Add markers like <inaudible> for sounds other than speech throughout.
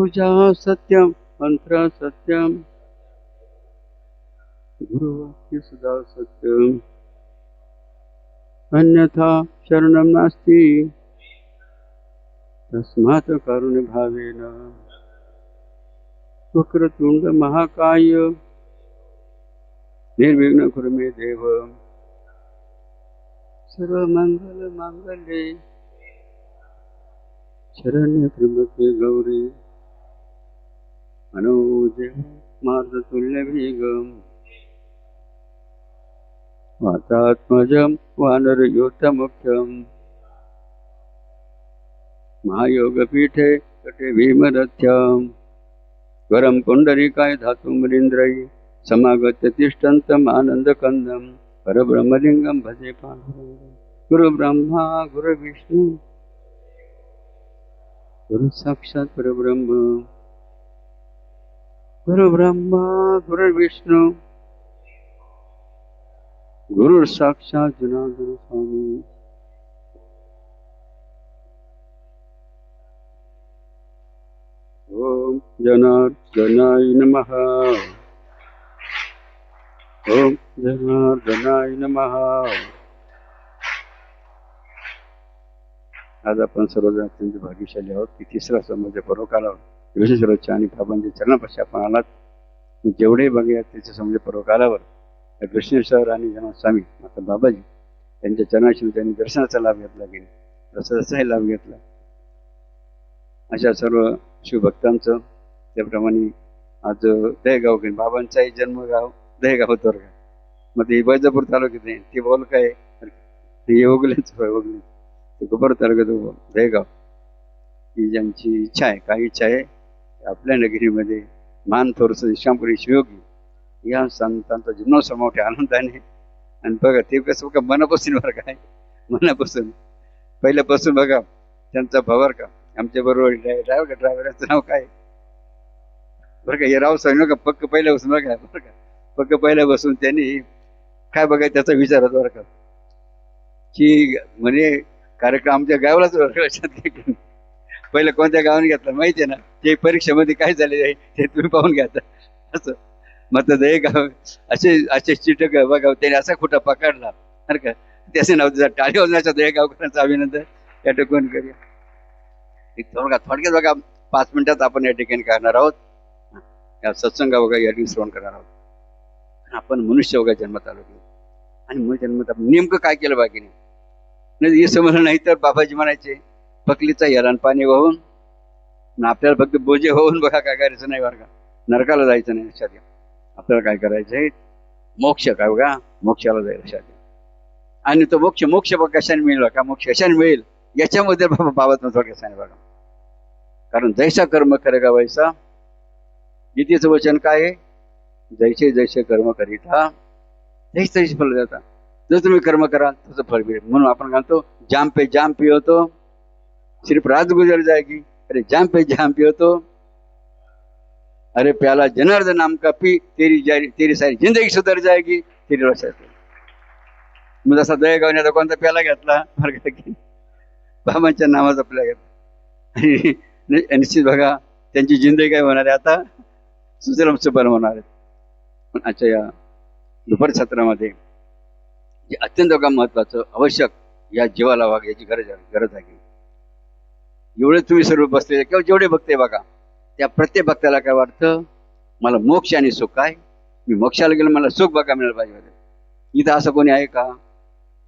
पूजा सत्यम मंत्र सत्यम गुरुवाक्य सदा सत्यम अन्यथा शरणं नास्ति। तस्मात् कारुण्यभावेन। वक्रतुंड महाकाय निर्विघ्न कुरु मे देव। सर्वमंगल मांगल्ये शरण्य त्रिमते गौरी। मनोजे मार्गतुल्य भेगम वातात्मजं वानरयोतमुख्यम् महायोगपीठे तटे भीमदथ्याम् वरं पुण्डरीकाय धातुमरीन्द्रै समागत्य तिष्ठन्तम् आनन्दकन्दं परब्रह्मलिङ्गं भजे पाण्डुरङ्गं गुरुब्रह्मा गुरुविष्णु गुरु साक्षात् परब्रह्म गुरुब्रह्मा गुरुविष्णु गुरु साक्षात जनार्दन स्वामी ओम जनार्दनाय नमः ओम जनार्दनाय नमः आज आपण सर्वजण अत्यंत भाग्यशाली आहोत की तिसरा समाज पर्वकाला विशेष रोजच्या आणि बाबांच्या चरणापाशी आपण आलात. जेवढे बघूया त्याच्या समजे पर्वकालावर कृष्णेश्वर आणि जना स्वामी माता बाबाजी त्यांच्या चरणाशी त्यांनी दर्शनाचा लाभ घेतला की जसाही लाभ घेतला. अशा सर्व शिवभक्तांचं त्याप्रमाणे आज दहेगाव बाबांचाही जन्मगाव दहेगाव होतं का मग ते वैजापूर तालुक्यात आहे. ते बोल काय? हे ओगलेच ओगले ते गोबर तालुक्यात दहेगाव ही ज्यांची इच्छा आहे काही इच्छा आहे आपल्या नगरीमध्ये मान थोरस शांपुरी शिवयोगी या संतांचा जीवनोत्सव मोठ्या आनंदाने. आणि बघा ते कसं बघा मनापासून बरं काय मनापासून. पहिल्यापासून बघा त्यांचा भावर का? आमच्या बरोबर ड्रायव्हर का? ड्रायव्हरचं नाव काय? बरं का हे राव सांग का पक्क पहिल्यापासून बघा बरं का. पक्क पहिल्यापासून त्यांनी काय बघाय त्याचा विचार होता बरं का? की म्हणे कार्यक्रम आमच्या गावालाच बरं का? लक्षात घे पहिलं कोणत्या गावाने घेतला माहिती आहे ना? ते परीक्षेमध्ये काय झाले आहे ते तुम्ही पाहून घ्या असं. मग हे गाव असे असे चिटक बघा त्याने असा खोटा पकडला. बरं का? त्याचे नाव टाळी वाजण्याचा दहे गावकरांचं अभिनंदन. या ठिकाणी करूया. एक थोडक्यात थोडक्यात बघा पाच मिनिटात आपण या ठिकाणी करणार आहोत. या सत्संग बघा या ठिकाणी श्रवण करणार आहोत. आपण मनुष्य बघा जन्मात आलो की आणि मग जन्मात आपण नेमकं काय केलं बाकी नाही नाही हे समजलं नाही तर बाबाजी म्हणायचे पकलीचा हेरान पाणी वाहून. आणि आपल्याला फक्त बोजे होऊन बघा काय करायचं नाही बरं का. नरकाला जायचं नाही लक्षात घ्या. आपल्याला काय करायचंय मोक्ष काय बघा मोक्षाला जाईल लक्षात घ्या. आणि तो मोक्ष मोक्ष बघा कशाने मिळेल का मोक्ष कशाने मिळेल? याच्यामध्ये बाबा बाबत थोडक्यात सांग बघा. कारण जैसा कर्म करे का वैसा. गीतेचं वचन काय आहे? जैसे जैसे कर्म करीता तैसे तैसे फळ जाता जर तुम्ही कर्म कराल तसं फळ मिळेल. म्हणून आपण म्हणतो? जाम पे जाम पिवतो सिर्फ रात गुजर जाएगी। अरे जाम पे जाम पियो हो तो। अरे प्याला जनार्दन नाम का पी तेरी तेरी सारी जिंदगी सुधर जाएगी तेरी मग जसा दयगावने आता कोणता प्याला घेतला की। बाबांच्या नावाचा प्याला घेतला आणि निश्चित बघा त्यांची जिंदगी काय होणार आहे आता? सुजलम सुबल होणार आहे। पण आजच्या या दुपार सत्रामध्ये जे अत्यंत बघा महत्वाचं आवश्यक या जीवाला वाघ याची गरज गरज आहे. एवढे तुम्ही सर्व बसलेले किंवा जेवढे बघते बघा त्या प्रत्येक भक्ताला काय वाटतं? मला मोक्ष आणि सुख काय मी मोक्षाला गेलो मला सुख बघा मिळालं पाहिजे इथं असं कोणी आहे का?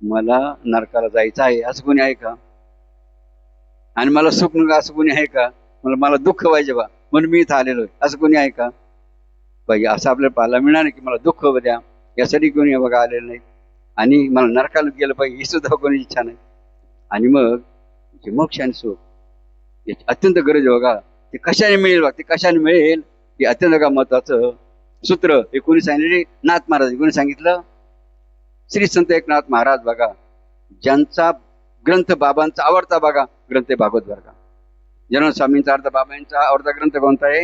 मला नरकाला जायचं आहे असं कोणी आहे का? आणि मला सुख नका असं कोणी आहे का? मला मला दुःख पाहिजे बा म्हणून मी इथं आलेलो आहे. असं कोणी आहे का? पाहिजे असं आपल्याला पाहायला मिळणार की मला दुःख द्या. यासाठी कोणी बघा आलेलं नाही. आणि मला नरकाला गेलं पाहिजे ही सुद्धा कोणी इच्छा नाही. आणि मग मोक्ष आणि सुख याची अत्यंत गरज आहे बघा. ते कशाने मिळेल बघा? ते कशाने मिळेल? हे अत्यंत का महत्वाचं सूत्र. हे कोणी सांगितले? नाथ महाराज. कोणी सांगितलं? श्री संत एकनाथ महाराज बघा. ज्यांचा ग्रंथ बाबांचा आवडता बघा ग्रंथ आहे भागवत बघा जन्म स्वामींचा अर्थ बाबांचा आवडता ग्रंथ कोणता आहे?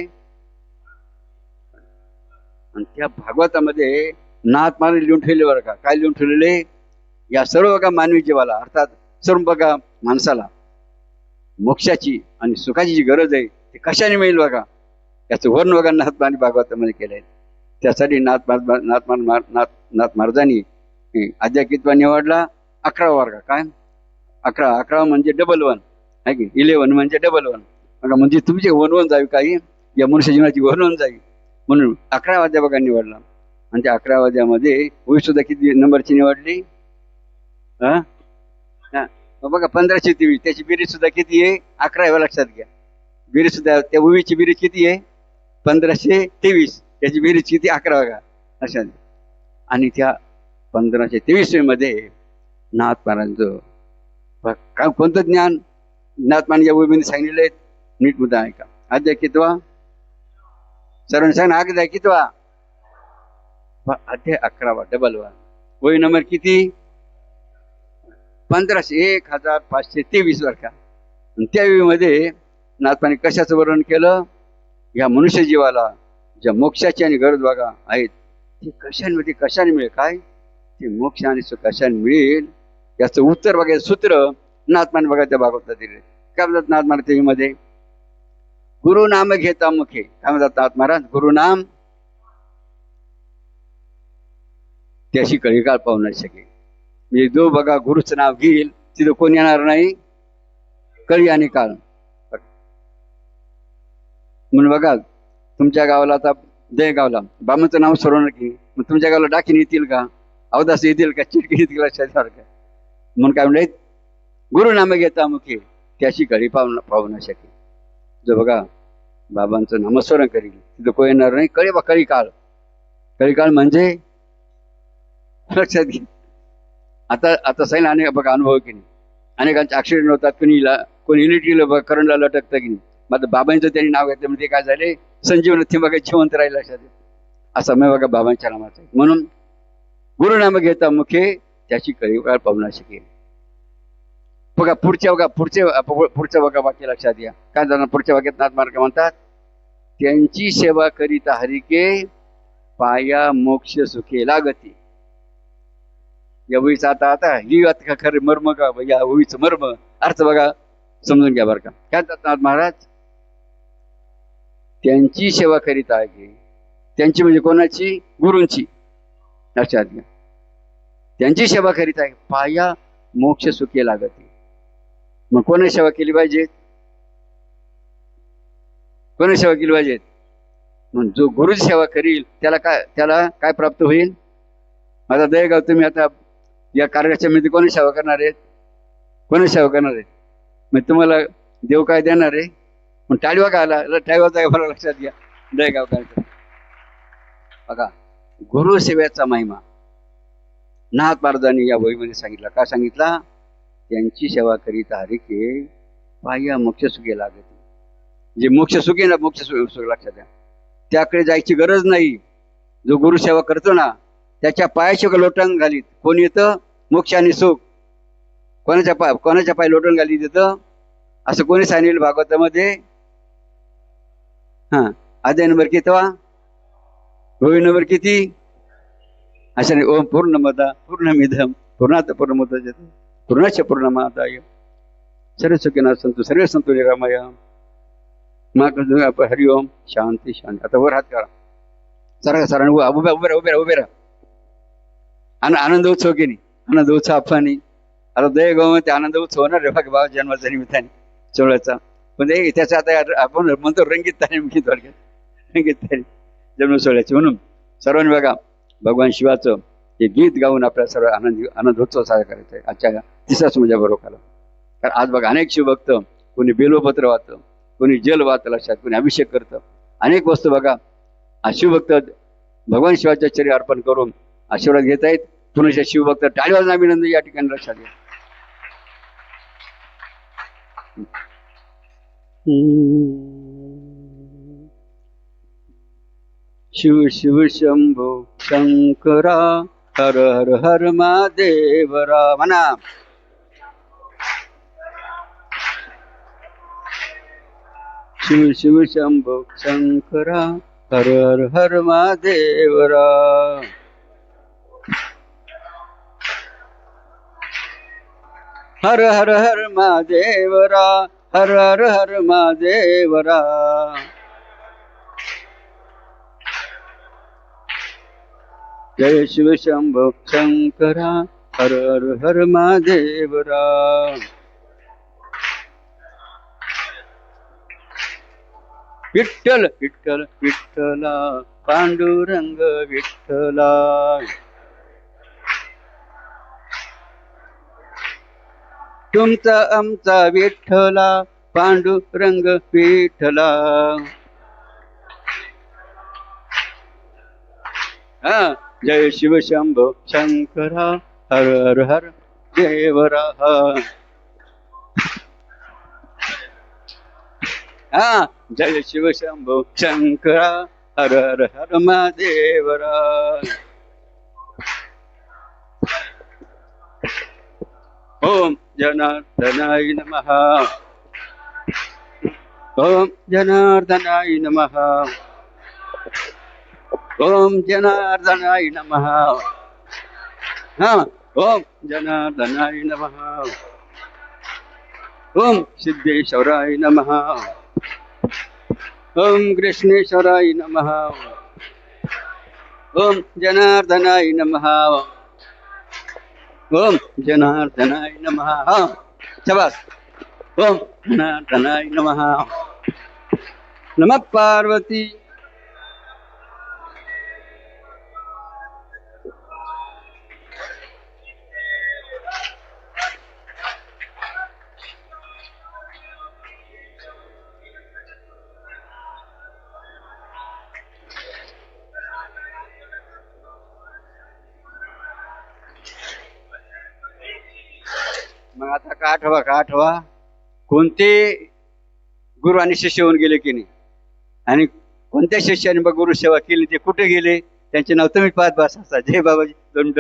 आणि त्या भागवतामध्ये नाथ महाराज लिहून ठेवले बरं का? काय लिहून ठेवलेले? या सर्व बघा मानवी जीवाला अर्थात सर्व बघा माणसाला. मोक्षाची आणि सुखाची जी गरज आहे ती कशाने मिळेल बघा? याचं वर्ण बघा नाथमानी भागवतामध्ये केलंय. त्यासाठी नाथ नाथ नाथ नाथ नाथ महाराजांनी अध्यात्मित्व निवडला? अकरा वर्ग. काय? अकरा अकरा म्हणजे डबल वन आहे की? इलेवन म्हणजे डबल वन म्हणजे तुमचे वन वन जावी काही? या मनुष्य जीवनाची वन वन जावी. म्हणून अकरा वाद्या बघा निवडला. आणि त्या अकरा वाद्यामध्ये होई सुद्धा किती नंबरची निवडली? हा? बघा पंधराशे तेवीस त्याची बेरीज सुद्धा किती आहे? अकरा आहे लक्षात घ्या. बेरीज सुद्धा त्या उभीची बेरीज किती आहे? पंधराशे तेवीस त्याची बेरीज किती? अकरा बघा लक्षात घ्या. आणि त्या पंधराशे तेवीसमध्ये नाथ महाराजांचं काय कोणतं ज्ञान? नाथ महाराज या उभीने सांगितलेलं आहे. नीट मुद्दा ऐका. का अध्याय कितवा? सर्वांनी सांग ना अध्याय कितवा? अध्याय अकरावा डबल वन वही नंबर किती? पंधराशे एक हजार पाचशे तेवीस वर्षा. का आणि नाथपाने कशाचं वर्णन केलं? या मनुष्य जीवाला ज्या मोक्षाची आणि गरज बघा आहेत ती कशांमध्ये कशाने मिळेल? काय? ते मोक्ष आणि कशाने मिळेल? याचं उत्तर बघायचं सूत्र नाथमान बघा त्या भागवतात दिले काय म्हणतात नाथमान देवीमध्ये गुरु नाम घेता मुखे. काय म्हणतात नाथ महाराज गुरु नाम. त्याशी कळीकाळ पाहू नाही शकेल. म्हणजे जो बघा गुरुचं नाव घेईल तिथं कोण येणार नाही? कळी आणि काळ. म्हणून बघा तुमच्या गावाला आता गावला बाबांचं नाव सोडवणार की मग तुमच्या गावाला डाकीन येतील का? अवदास येतील का? चिडकी येतील का? सारखं म्हणून काय म्हणजे गुरु नाम घेता मुखे त्याची कळी पाहू पाहू न शकेल जो बघा बाबांचं नामस्मरण करील तिथं कोण येणार नाही? कळी बा कळी काळ. कळी काळ म्हणजे लक्षात घे. आता आता सैन अनेक बघा अनुभव की नाही. अनेकांचे ऍक्सिडेंट होतात कुणीला कोणी इलेक्ट्रिकला बघ करंटला लटकतं की नाही. मग बाबांचं त्यांनी नाव घेतलं म्हणजे काय झाले? संजीवन ते बघा जिवंत राहील लक्षात घे. असा मी बघा बाबांच्या नामाचं म्हणून गुरुनाम घेता मुखे त्याची कळी काळ पावना शकेल बघा पुढच्या बघा पुढचे पुढच्या बघा वाक्य लक्षात घ्या. काय जाणार पुढच्या वाक्यात नाथ मार्ग म्हणतात त्यांची सेवा करीता हरिके पाया मोक्ष सुखे लागती. या होळीचा आता आता ही आता का खरं मर्म का? या होळीचं मर्म. अर्थ बघा समजून घ्या बरं का. काय दत्तनाथ महाराज? त्यांची सेवा करीत आहे. त्यांची म्हणजे कोणाची? गुरूंची. लक्षात घ्या. त्यांची सेवा करीत आहे. पाया मोक्ष सुखे लागते. मग कोणा सेवा केली पाहिजे? कोणा सेवा केली पाहिजे? मग जो गुरुची सेवा करील त्याला काय त्याला काय प्राप्त होईल? आता दयगाव तुम्ही आता या कार्याच्या कोणी सेवा करणार आहेत कोणी सेवा करणार आहेत मग तुम्हाला देव काय देणार आहे? मग टाळीवा काय आला टाळवा जाय मला लक्षात घ्या. दयगाव काय बघा गुरुसेवेचा महिमा. नाथ महाराजांनी या वहीमध्ये सांगितला. का सांगितला? त्यांची सेवा करीत हरिके बाह्य मोक्ष सुखे लागत जे मोक्ष सुखे ना मोक्ष सुख लक्षात द्या त्याकडे जायची गरज नाही. जो गुरु सेवा करतो ना त्याच्या पायाशी लोटंग घालीत. कोण येतं? मोक्ष आणि सुख. कोणाच्या पाय कोणाच्या पाय लोटून घाली येतं असं कोणी सांगितलं भागवतामध्ये? हा. अध्याय नंबर कितवा रोही नंबर किती? अशा नाही ओम पूर्ण मदा पूर्ण मिधम पूर्णात पूर्ण मुद पूर्णाच्या पूर्ण मादाय सर्व सुखीना संतु सर्व संतु निरामय. मा हरि ओम शांती शांती. आता वर हात करा सरा सरा उभ्या उभे उभ्या उभ्या उभे राहा. आनंद उत्सव की नाही? आनंद उत्सव आपण आता दयमध्ये आनंद उत्सव होणार रे बाबा जन्माच्या निमित्ताने सोहळ्याचा पण हे त्याचा आता आपण म्हणतो रंगीत ताने <laughs> रंगीत थोडक्यात रंगीत ताने जन्म सोहळ्याचे म्हणून. सर्वांनी बघा भगवान शिवाचं हे गीत गाऊन आपल्या सर्व आनंद आनंदोत्सव साजरा करायचा आहे. आजच्या तिसऱ्याच माझ्या बरोबर कारण आज बघा अनेक शिवभक्त कोणी बेलोपत्र वाहतं कोणी जल वाहतं लक्षात कोणी अभिषेक करतं. अनेक वस्तू बघा आज शिवभक्त भगवान शिवाच्या चरी अर्पण करून आशीर्वाद घेत आहेत. पुण्याच्या शिवभक्त. टाळीवाज अभिनंदन या ठिकाणी लक्षात घ्या. शिव शिव शंभो शंकरा हर हर हर महादेवरा म्हणा शिव शिव शंभो शंकरा हर हर हर महादेवरा हर हर हर महादेवरा हर हर हर महादेवरा. जय शिव शंभो शंकरा हर हर हर महादेवरा. विठ्ठल विठ्ठल विठ्ठला पांडुरंग विठ्ठला. तुमचा आमचा विठ्ठला पांडुरंग विठ्ठला. हा जय शिव शंभो शंकरा हर हर हर देवरा. हा. जय शिव शंभो शंकरा हर हर हर महादेवरा ओम जनार्दनाय नमः। ॐ जनार्दनाय नमः। ॐ जनार्दनाय नमः। ॐ जनार्दनाय नमः। ॐ सिद्धेश्वराय नमः। ॐ कृष्णेश्वराय नमः। ॐ जनार्दनाय नमः। ओम जनार्दनाय नमः। हा शबास। ओम जनार्दनाय नमः। नमः पार्वती। मग आता का आठवा का आठवा? कोणते गुरु आणि शिष्य होऊन गेले की नाही? आणि कोणत्या शिष्याने मग गुरु सेवा केली ते कुठे गेले? त्यांचे नाव तुम्ही पाहत बसा जय बाबाजी दोन